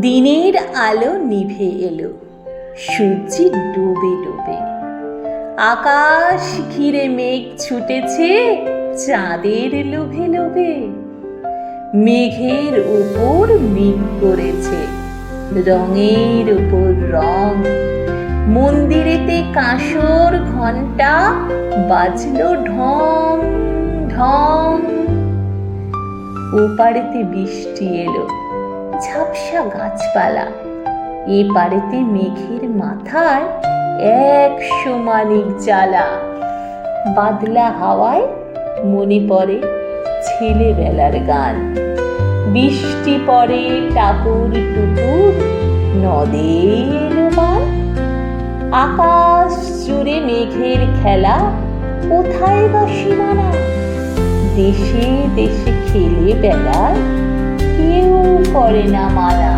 দিনের আলো নিভে এলো, সূর্যি ডুবে ডুবে। আকাশ ঘিরে মেঘ ছুটেছে চাঁদের লোভে লোভে। মেঘের উপর মিন করেছে, রঙের উপর রং। মন্দিরেতে কাঁসর ঘণ্টা বাজলো ঢং ঢং। ওপারেতে বৃষ্টি এলো ঝাপসা গাছপালা। এ পারেতে মেঘের মাথায় এক সমানিক জ্বালা। বাদলা হাওয়ায় মনে পড়ে ছেলেবেলার গান। বৃষ্টি পড়ে টাপুর টুপুর নদে এলো বান। আকাশ জুড়ে মেঘের খেলা, কোথায় বা সীমানা? দেশে দেশে খেলে বেলায় করে না মানা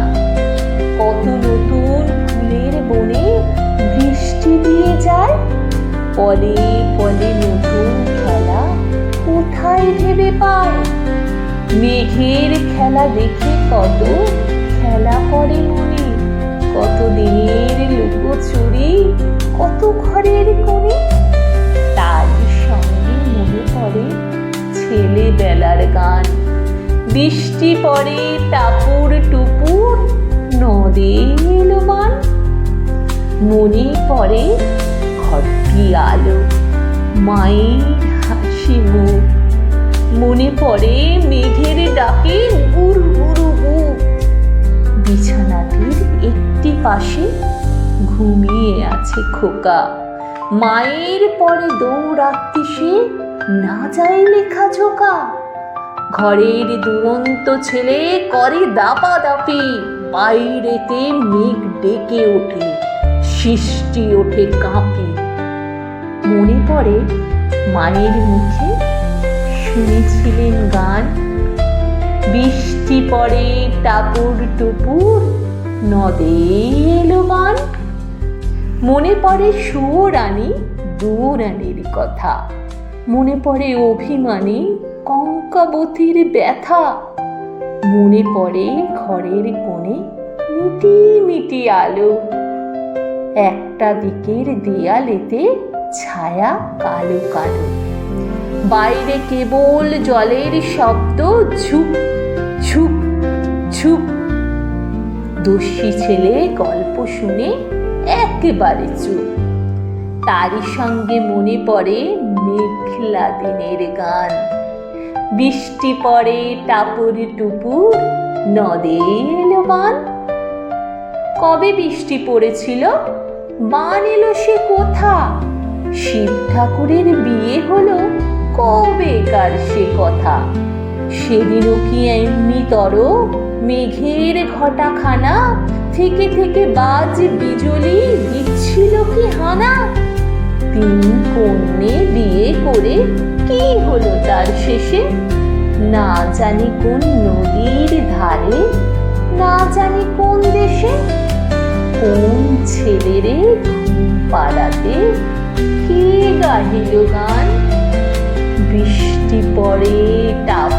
কত নতুন ফুলের বনে বৃষ্টি দিয়ে যায়, পলে পলে নতুন খেলা কোথায় ভেবে পায়? মেঘের খেলা দেখে কত খেলা করে মনে, কত দিনের লুকোচুরি, কত ঘরের কোণে। তার সঙ্গে মনে পড়ে ছেলেবেলার গান বৃষ্টি পড়ে টাপুর টুপুর নদে মান পড়ে ঘরটি আলো, মায়ের হাসি মুখ। মনে পড়ে মেঘের ডাকে বিছানাটির একটি পাশে ঘুমিয়ে আছে খোকা। মায়ের পরে দৌড়াতে সে, না যায় লেখা ঝোকা। ঘরের দুরন্ত ছেলে করে দাপা দাপি বাইরেতে মেঘ ডেকে ওঠে, সৃষ্টি ওঠে কাঁপি। মনে পড়ে মায়ের মুখে শুনেছিলেন গান, বৃষ্টি পড়ে টাপুর টুপুর নদে এলো মান মনে পড়ে সুরানি, দুরানির কথা, মনে পড়ে অভিমানী কঙ্কাবতীর ব্যথা। মনে পড়ে ঘরের কোণে মিটি মিটি আলো। একটা দিকের দেয়ালেতে ছায়া কালো কালো। বাইরে কেবল জলের শব্দ, ঝুপ ঝুপ ঝুপ। দস্যি ছেলে গল্প শুনে একেবারে চুপ। তারই সঙ্গে মনে পড়ে মেঘলা দিনের গান। বৃষ্টি পড়ে টাপুর টুপুর নদে এলো বান। কবে বৃষ্টি পড়েছিল? বান এলো সে কোথা? শিব ঠাকুরের বিয়ে হলো কবেকার সে কথা? সেদিনও কি এমনি তর? মেঘের ঘটাখানা, থেকে থেকে বাজ বিজলি, দিচ্ছিল কি হানা? তিন কন্যে বিয়ে করে হলো তার শেষে? না জানি কোন নদীর ধারে, না জানি কোন দেশে। কোন ছেলেরে পাড়াতে কে গাহিল গান? বৃষ্টি পড়ে টাপুর